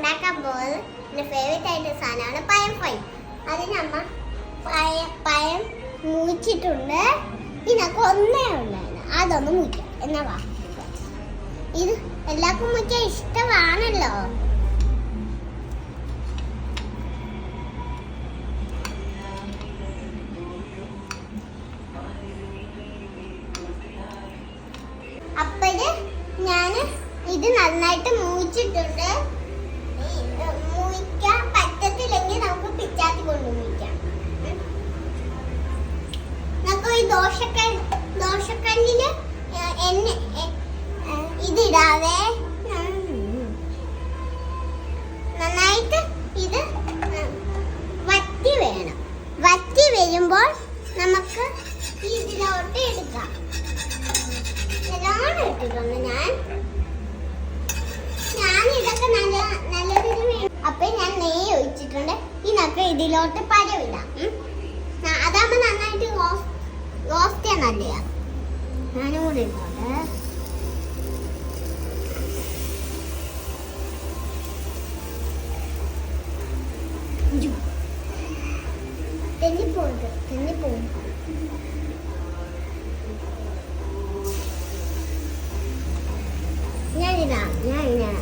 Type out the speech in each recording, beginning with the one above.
ഉണ്ടാക്കാൻ പോകുന്നത് എന്റെ ഫേവറേറ്റ് ആയിട്ട് സാധനമാണ് പഴം ഫ്രൈ. അതിന് അമ്മ പഴ മൂച്ചിട്ടുണ്ട്. ഇതിനൊക്കെ ഒന്നേ ഉണ്ടായിരുന്നു അതൊന്ന് മൂക്കാം. എന്നാ വാ. ഇത് എല്ലാവർക്കും മുക്കാൻ ഇഷ്ടമാണല്ലോ. അപ്പഴ് ഞാൻ ഇത് നന്നായിട്ട് മൂച്ചിട്ടുണ്ട്. നമുക്ക് ഈ ദോശക്കൽ ദോശക്കല്ലിൽ ഏ- എണ്ണ എ- ഏ, ഇതിടാവേ. നന്നായിട്ട് ഇത് വറ്റി വേണം. വറ്റി വരുമ്പോൾ നമുക്ക് ഇതിലോട്ട് എടുക്കാം. ഞാൻ ഞാൻ. ഇതൊക്കെ നല്ല ഞാൻ ഒഴിച്ചിട്ടുണ്ട്. ഇതിലോട്ട്. ന- അതാകുമ്പോ നന്നായിട്ട് ചെയ്യാൻ നല്ലതാ ഞാനും കൂടി ഇട്ടോട്ടെ തെന്നിപ്പോണ്ട് തെന്നിപ്പോകും ഞാനിതാ. ഞാൻ ഞാൻ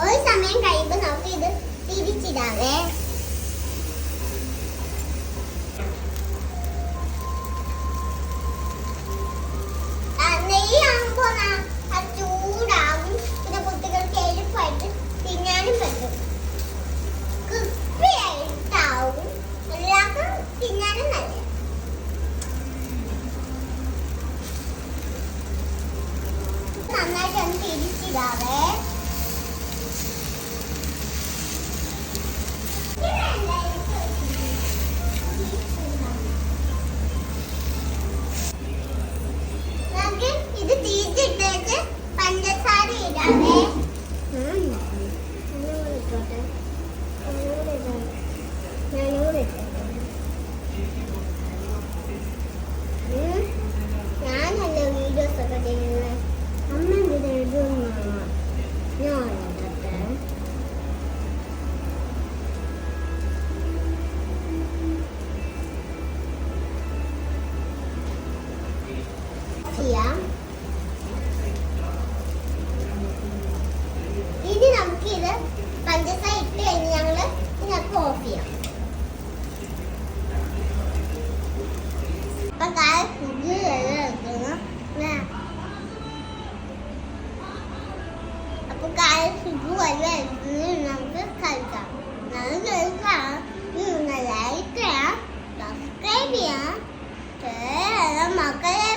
ഒരു സമയം കഴിയുമ്പോൾ നമുക്ക് ഇത് തിരിച്ചിടാവേ. ആ, നെയ്യാകുമ്പോ ന- അത് ചൂടാകും പിന്നെ കുട്ടികൾക്ക് എളുപ്പമായിട്ട് തിന്നാനും പറ്റും. ക്രിസ്പി ആയിട്ടാവും എല്ലാവർക്കും തിന്നാനും നല്ലത് നന്നായിട്ട് ഒന്ന് തിരിച്ചിടാവേ. മക്കളെ